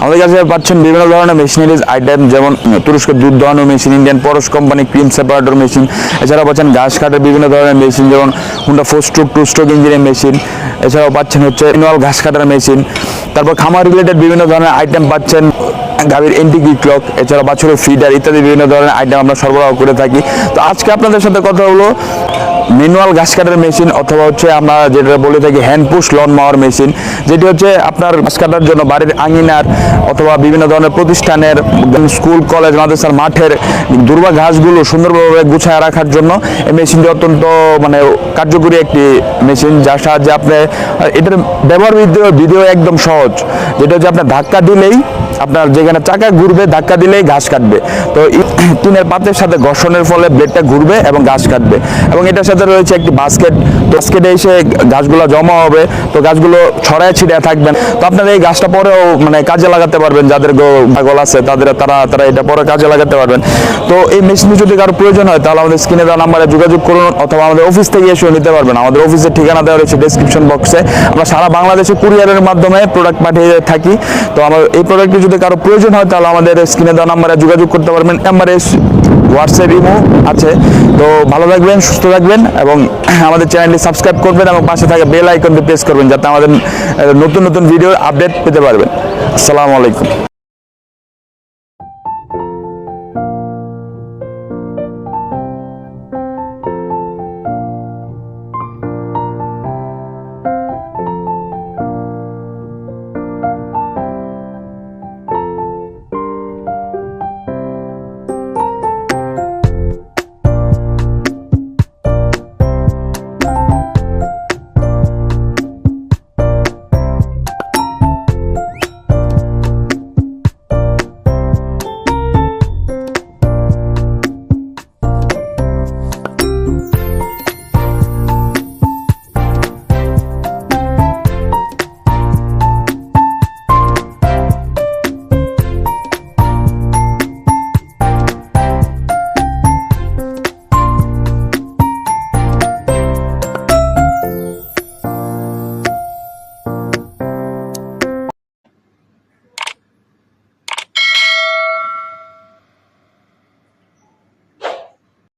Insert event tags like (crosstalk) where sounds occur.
আমাদের কাছে পাচ্ছেন বিভিন্ন ধরনের মেশিনারিজ আইটেম যেমন উম, তুরস্কের দুধ দোহানো machine Indian Parash company cream separator machine এছাড়াও পাচ্ছেন ঘাস কাটার বিভিন্ন ধরনের মেশিন যেমন Honda four stroke two stroke ইঞ্জিনের মেশিন এছাড়াও পাচ্ছেন হচ্ছে ম্যানুয়াল ঘাস কাটার মেশিন তারপর খামার রিলেটেড বিভিন্ন ধরনের আইটেম পাচ্ছেন গাভীর এন্টিকি ক্লক এছাড়া বাছুরের ফিডার ইত্যাদি বিভিন্ন ধরনের আইটেম আমরা সরবরাহ করে থাকি। তো আজকে আপনাদের সাথে কথা হলো ম্যানুয়াল ঘাস কাটার মেশিন অথবা হচ্ছে আমরা যেটা বলে থাকি hand push lawn mower machine যেটি হচ্ছে আপনার ঘাস কাটার জন্য বাড়ির আঙিনার অথবা বিভিন্ন ধরনের প্রতিষ্ঠানের স্কুল কলেজ মাদ্রাসার মাঠের দুর্বা ঘাসগুলো সুন্দরভাবে গুছায় রাখার জন্য এই মেশিনটি অত্যন্ত মানে কার্যকরী একটি মেশিন যার সাহায্যে আপনি, এটার ব্যবহার ভিডিও একদম সহজ, যেটা হচ্ছে আপনার ধাক্কা দিলেই আপনার যেখানে চাকা ঘুরবে, ধাক্কা দিলেই ঘাস কাটবে। তো টিনের পাতের সাথে ঘর্ষণের ফলে ব্লেডটা ঘুরবে এবং ঘাস কাটবে। এবং এটার সাথে রয়েছে একটি বাস্কেট বাস্কেটে এসে গাছগুলো জমা হবে। তো গাছগুলো ছড়ায় ছিড়ে থাকবেন তো আপনারা এই গাছটা পরেও মানে কাজে লাগাতে পারবেন। যাদের গো- আছে, তাদের, তারা তারা এটা পরে কাজে লাগাতে পারবেন। তো এই মেশিন যদি কারও প্রয়োজন হয়, তাহলে আমাদের স্ক্রিনে দেওয়া নাম্বারে যোগাযোগ করুন অথবা আমাদের অফিস থেকে এসেও নিতে পারবেন। আমাদের অফিসের ঠিকানা দেওয়া রয়েছে ডেসক্রিপশন বক্সে আমরা সারা বাংলাদেশে কুরিয়ারের মাধ্যমে প্রোডাক্ট পাঠিয়ে থাকি। তো আমার এই প্রোডাক্টটি যদি কারও প্রয়োজন হয়, তাহলে আমাদের স্ক্রিনে দেওয়া নাম্বারে যোগাযোগ করতে পারবেন। এমআরএস হোয়াটসঅ্যাপ ইমো আছে। তো ভালো থাকবেন, সুস্থ থাকবেন এবং (clears throat) আমাদের চ্যানেলটি সাবস্ক্রাইব করবেন এবং পাশে থাকা বেল আইকনটি প্রেস করবেন, যাতে আমাদের নতুন নতুন ভিডিওর আপডেট পেতে পারবেন। আসসালামু আলাইকুম।